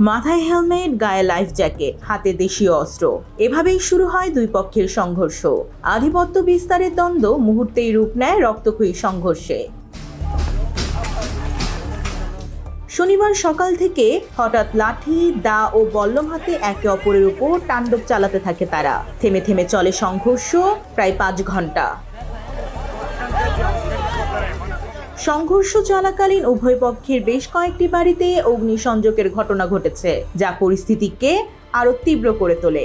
মাথায় হেলমেট, গায়ে life jacket, হাতে দেশীয় অস্ত্র। এভাবেই শুরু হয় দুই পক্ষের সংঘর্ষ। আধিপত্য বিস্তারের দ্বন্দ্ব মুহূর্তেই রূপ নেয় রক্তক্ষয়ী সংঘর্ষে। শনিবার সকাল থেকে হঠাৎ লাঠি, দা ও বল্লম হাতে একে অপরের উপর তাণ্ডব চালাতে থাকে তারা। থেমে থেমে চলে সংঘর্ষ প্রায় পাঁচ ঘণ্টা সংঘর্ষ চলাকালীন উভয় পক্ষের বেশ কয়েকটি বাড়িতে অগ্নিসংযোগের ঘটনা ঘটেছে, যা পরিস্থিতিকে আরও তীব্র করে তোলে।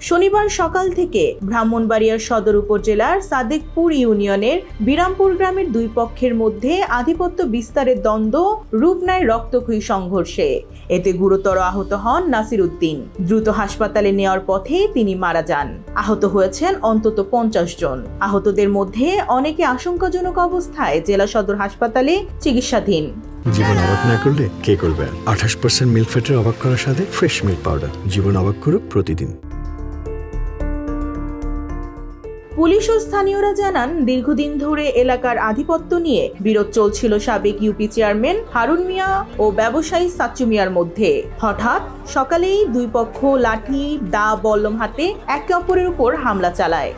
শনিবার সকাল থেকে ব্রাহ্মণবাড়িয়ার সদর উপজেলার সাদেকপুর ইউনিয়নের বিরামপুর গ্রামের দুই পক্ষের মধ্যে আধিপত্য বিস্তারের দ্বন্দ্ব রূপ নেয় রক্তক্ষয়ী সংঘর্ষে। এতে গুরুতর আহত হন নাসির উদ্দিন। দ্রুত হাসপাতালে নেওয়ার পথে তিনি মারা যান। আহত হয়েছেন অন্তত পঞ্চাশ জন। আহতদের মধ্যে অনেকে আশঙ্কাজনক অবস্থায় জেলা সদর হাসপাতালে চিকিৎসাধীন। জীবন অবাক না করলে কে করবে? আঠাশ পার্সেন্ট মিল্ক ফ্যাটের অবাক করার সাথে ফ্রেশ মিল্ক পাউডার জীবন অবাক করুক প্রতিদিন। পুলিশ ও স্থানীয়রা জানান, দীর্ঘদিন ধরে এলাকার আধিপত্য নিয়ে বিরোধ চলছিল সাবেক ইউপি চেয়ারম্যান হারুন মিয়া ও ব্যবসায়ী সাচ্চু মিয়ার মধ্যে। হঠাৎ সকালেই দুই পক্ষ লাঠি, দা, বল্লম হাতে একে অপরের উপর হামলা চালায়।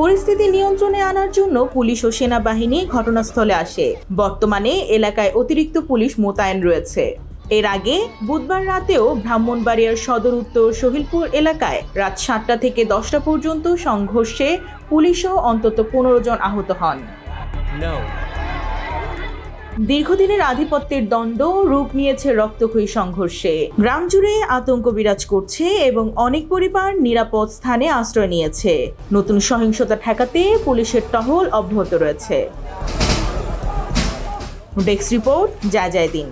পরিস্থিতি নিয়ন্ত্রণে আনার জন্য পুলিশ ও সেনাবাহিনী ঘটনাস্থলে আসে। বর্তমানে এলাকায় অতিরিক্ত পুলিশ মোতায়েন রয়েছে। এর আগে বুধবার রাতেও ব্রাহ্মণবাড়িয়ার সদর উত্তর সহিলপুর এলাকায় রাত সাতটা থেকে দশটা পর্যন্ত সংঘর্ষে পুলিশসহ অন্তত পনেরো জন আহত হন। দীর্ঘদিনের আধিপত্যের দ্বন্দ্ব রূপ নিয়েছে রক্তক্ষয়ী সংঘর্ষে। গ্রাম জুড়ে আতঙ্ক বিরাজ করছে এবং অনেক পরিবার নিরাপদ স্থানে আশ্রয় নিয়েছে। নতুন সহিংসতা ঠেকাতে পুলিশের টহল অব্যাহত রয়েছে। ডেস্ক রিপোর্ট যা যায় দিন।